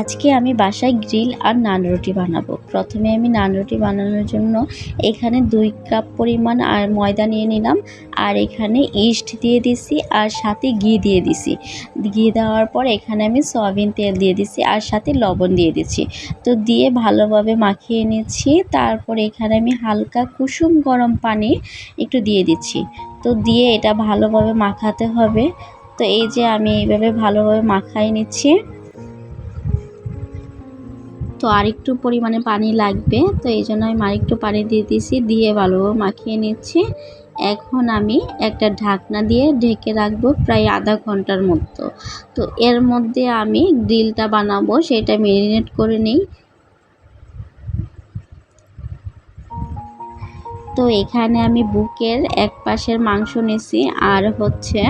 আজকে আমি বাসায় গ্রিল আর নান রুটি বানাবো। প্রথমে আমি নান রুটি বানানোর জন্য এখানে দুই কাপ পরিমাণ আর ময়দা নিয়ে নিলাম, আর এখানে ইস্ট দিয়ে দিছি আর সাথে ঘি দিয়ে দিছি। ঘি দেওয়ার পর এখানে আমি সয়াবিন তেল দিয়ে দিছি আর সাথে লবণ দিয়ে দিচ্ছি তো দিয়ে ভালোভাবে মাখিয়ে নিচ্ছি, তারপর এখানে আমি হালকা কুসুম গরম পানি একটু দিয়ে দিচ্ছি। তো দিয়ে এটা ভালোভাবে মাখাতে হবে। তো এই যে আমি এইভাবে ভালোভাবে মাখাই নিচ্ছি। তো আরেকটু পরিমাণে পানি লাগবে। তো এই জন্য আমি আরেকটু পানি দিয়ে দিয়েছি, দিয়ে ভালোভাবে মাখিয়ে নিচ্ছি। এখন আমি একটা ঢাকনা দিয়ে ঢেকে রাখব প্রায় আধা ঘণ্টার মতো। তো এর মধ্যে আমি গ্রিলটা বানাবো, সেটা মেরিনেট করে নিই। তো এখানে আমি বুকের এক পাশের মাংস নিছি, আর হচ্ছে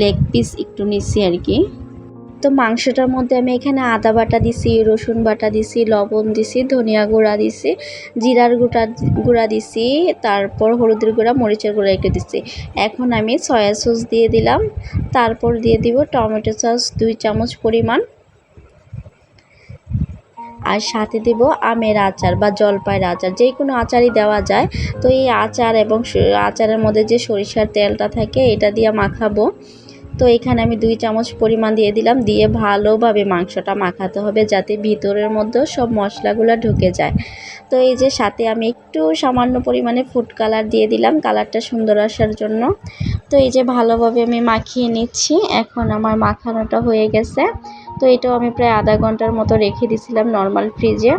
লেগ পিস একটু নিছি আর কি। তো মাংসটার মধ্যে আমি এখানে আদা বাটা দিছি, রসুন বাটা দিছি, লবণ দিছি, ধনিয়া গুঁড়া দিছি, জিরার গুঁড়া গুঁড়া দিছি, তারপর হলুদের গুঁড়া, মরিচের গুঁড়া একটু দিছি। এখন আমি সয়া সস দিয়ে দিলাম। তারপর দিয়ে দিব টমেটো সস দুই চামচ পরিমাণ। আর সাথে দেব আমের আচার বা জলপাইয়ের আচার যে কোনো আচারই দেওয়া যায়। তো এই আচার এবং আচারের মধ্যে যে সরিষার তেলটা থাকে, এটা দিয়ে মাখাবো। তো এখানে আমি দুই চামচ পরিমাণ দিয়ে দিলাম। দিয়ে ভালোভাবে মাংসটা মাখাতে হবে যাতে ভিতরের মধ্যেও সব মশলাগুলো ঢুকে যায়। তো এই যে সাথে আমি একটু সামান্য পরিমাণে ফুড কালার দিয়ে দিলাম। কালারটা সুন্দর আসার জন্য। তো এই যে ভালোভাবে আমি মাখিয়ে নিচ্ছি। এখন আমার মাখানোটা হয়ে গেছে। তো এটাও আমি প্রায় আধা ঘণ্টার মতো রেখে দিয়েছিলাম নর্মাল ফ্রিজে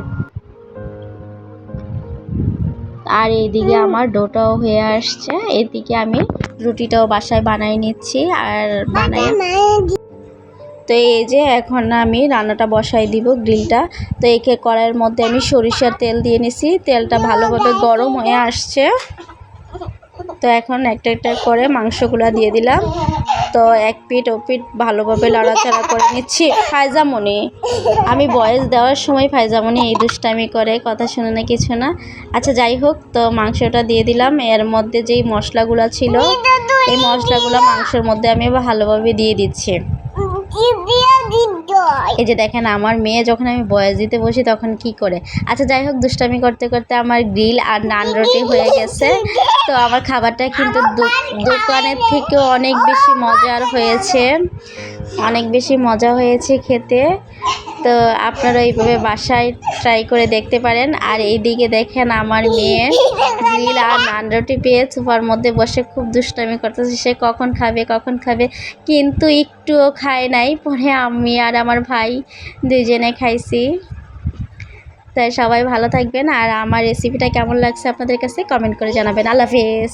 আর এইদিকে আমার ডোটাও হয়ে আসছে। এদিকে আমি রুটিটাও বাসায় বানাই নিচ্ছি আর বানাই তো এই যে এখন আমি রান্নাটা বসাই দিব গ্রিলটা। তো একে কড়াইয়ের মধ্যে আমি সরিষার তেল দিয়ে নিছি। তেলটা ভালোভাবে গরম হয়ে আসছে। তো এখন একটা একটা করে মাংসগুলো দিয়ে দিলাম। তো এক পিঠ ও পিঠ ভালোভাবে লড়াচড়া করে নিচ্ছি। ফায়জামনি আমি বয়স দেওয়ার সময় ফায়জামনি এই দুষ্টামি করে, কথা শুনে না কিছু না। আচ্ছা যাই হোক, তো মাংসটা দিয়ে দিলাম। এর মধ্যে যেই মশলাগুলো ছিল, এই মশলাগুলো মাংসের মধ্যে আমি ভালোভাবে দিয়ে দিচ্ছি। এই যে দেখেন, আমার মেয়ে যখন আমি বয়স দিতে বসি তখন কি করে? আচ্ছা যাই হোক, দুষ্টামি করতে করতে আমার গ্রিল আর নান রুটি হয়ে গেছে। তো আমার খাবারটা কিন্তু দোকানের থেকেও অনেক বেশি মজার হয়েছে। অনেক বেশি মজা হয়েছে খেতে। তো আপনারা এইভাবে বাসায় ট্রাই করে দেখতে পারেন। আর এইদিকে দেখেন আমার মেয়ে গ্রিল আর নান রুটি পেয়ে সোফার মধ্যে বসে খুব দুষ্টামি করতেছে। সে কখন খাবে কখন খাবে কিন্তু একটুও খায় নাই। পরে আমি আর আমার ভাই দুইজনে খাইছি। তাই সবাই ভালো থাকবেন। আর আমার রেসিপিটা কেমন লাগছে আপনাদের কাছে কমেন্ট করে জানাবেন। আল্লাহ হাফেজ।